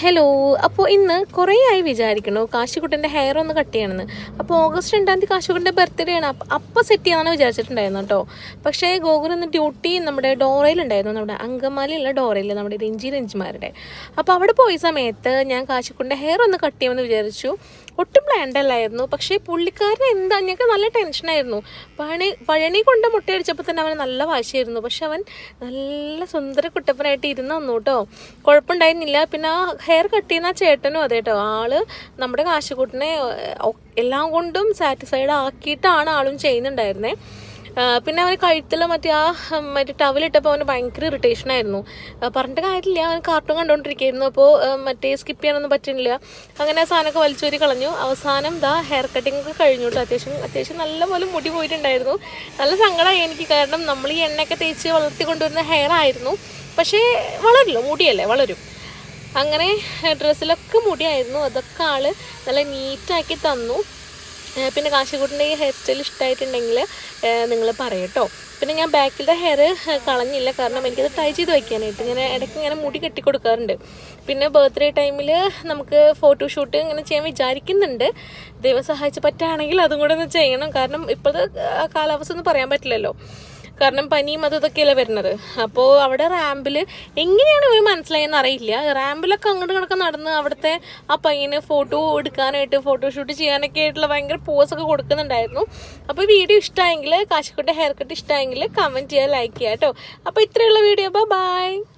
Hello അപ്പോൾ ഇന്ന് കുറേ ആയി വിചാരിക്കണു. കാശിക്കുട്ടന്റെ ഹെയർ ഒന്ന് കട്ട് ചെയ്യണമെന്ന് അപ്പോൾ ഓഗസ്റ്റ് രണ്ടാം തീയതി കാശിക്കുട്ടന്റെ ബർത്ത്ഡേ ആണ്. അപ്പം അപ്പം സെറ്റ് ചെയ്യാമെന്ന് വിചാരിച്ചിട്ടുണ്ടായിരുന്നു കേട്ടോ പക്ഷേ ഗോകുൽ ഇന്ന് ഡ്യൂട്ടി നമ്മുടെ ഡോറയിലുണ്ടായിരുന്നു. നമ്മുടെ അങ്കമാലിയുള്ള ഡോറയിൽ നമ്മുടെ രഞ്ജി രഞ്ജിമാരുടെ. അപ്പോൾ അവിടെ പോയ സമയത്ത് ഞാൻ കാശിക്കുട്ടന്റെ ഹെയർ ഒന്ന് കട്ട് ചെയ്യുമെന്ന് വിചാരിച്ചു. ഒട്ടും പ്ലാൻഡ് അല്ലായിരുന്നു. പക്ഷേ പുള്ളിക്കാരൻ എന്താ? ഞങ്ങൾക്ക് നല്ല ടെൻഷനായിരുന്നു പണി പഴണി കൊണ്ട് മുട്ടയടിച്ചപ്പോൾ തന്നെ അവന് നല്ല വാശിയായിരുന്നു. പക്ഷെ അവൻ നല്ല സുന്ദര കുട്ടപ്പനായിട്ട് ഇരുന്ന് വന്നു കേട്ടോ. കുഴപ്പമുണ്ടായിരുന്നില്ല. പിന്നെ ആ ഹെയർ കട്ട് ചെയ്യുന്ന ചേട്ടനും അതെ കേട്ടോ. ആൾ നമ്മുടെ കാശുകൂട്ടിനെ എല്ലാം കൊണ്ടും സാറ്റിസ്ഫൈഡ് ആക്കിയിട്ടാണ് ആളും ചെയ്യുന്നുണ്ടായിരുന്നേ. പിന്നെ അവന് കഴുത്തിൽ മറ്റേ ആ മറ്റേ ടവലിട്ടപ്പോൾ അവന് ഭയങ്കര ഇറിറ്റേഷൻ ആയിരുന്നു. പറഞ്ഞിട്ട് കാര്യമില്ല അവൻ കാർട്ടൂൺ കണ്ടുകൊണ്ടിരിക്കുകയായിരുന്നു അപ്പോൾ മറ്റേ സ്കിപ്പ് ചെയ്യാനൊന്നും പറ്റുന്നില്ല. അങ്ങനെ ആ സാധനമൊക്കെ വലിച്ചൂരി കളഞ്ഞു. അവസാനം ദാ ഹെയർ കട്ടിംഗ് ഒക്കെ കഴിഞ്ഞു അത്യാവശ്യം അത്യാവശ്യം നല്ലപോലെ മുടി പോയിട്ടുണ്ടായിരുന്നു. നല്ല സങ്കടമായി എനിക്ക്. കാരണം നമ്മൾ ഈ എണ്ണയൊക്കെ തേച്ച് വളർത്തി കൊണ്ടുവരുന്ന ഹെയർ ആയിരുന്നു. പക്ഷേ വളരില്ല മുടിയല്ലേ വളരും. അങ്ങനെ ഡ്രസ്സിലൊക്കെ മുടിയായിരുന്നു. അതൊക്കെ ആൾ നല്ല നീറ്റാക്കി തന്നു. പിന്നെ കാശിക്കൂട്ടിന്റെ ഈ ഹെയർ സ്റ്റൈൽ ഇഷ്ടമായിട്ടുണ്ടെങ്കിൽ നിങ്ങൾ പറയട്ടോ. പിന്നെ ഞാൻ ബാക്കിലത്തെ ഹെയർ കളഞ്ഞില്ല. കാരണം എനിക്കത് ട്രൈ ചെയ്ത് വയ്ക്കാനായിട്ട് ഇങ്ങനെ ഇടയ്ക്ക് ഇങ്ങനെ മുടി കെട്ടി കൊടുക്കാറുണ്ട്. പിന്നെ ബർത്ത്ഡേ ടൈമിൽ നമുക്ക് ഫോട്ടോ ഷൂട്ട് ഇങ്ങനെ ചെയ്യാൻ വിചാരിക്കുന്നുണ്ട്. ദൈവം സഹായിച്ച് പറ്റുകയാണെങ്കിൽ അതും കൂടെ ഒന്ന് ചെയ്യണം. കാരണം ഇപ്പോഴത്തെ കാലാവസ്ഥ ഒന്നും പറയാൻ പറ്റില്ലല്ലോ. കാരണം പനിയും അത് ഇതൊക്കെയല്ലേ വരുന്നത്. അപ്പോൾ അവിടെ റാമ്പിൽ എങ്ങനെയാണ് ഇവർ മനസ്സിലായെന്ന് അറിയില്ല. റാമ്പിലൊക്കെ അങ്ങോട്ട് കിടക്കെ നടന്ന് അവിടുത്തെ ആ പയ്യന് ഫോട്ടോ എടുക്കാനായിട്ട് ഫോട്ടോഷൂട്ട് ചെയ്യാനൊക്കെ ആയിട്ടുള്ള ഭയങ്കര പോസൊക്കെ കൊടുക്കുന്നുണ്ടായിരുന്നു. അപ്പോൾ വീഡിയോ ഇഷ്ടമായെങ്കിൽ കാശിക്കോട്ടെ ഹെയർ കട്ട് ഇഷ്ടമായെങ്കിൽ കമന്റ് ചെയ്യുക ലൈക്ക് ചെയ്യുക കേട്ടോ. അപ്പോൾ ഇത്രയുള്ള വീഡിയോ ബൈ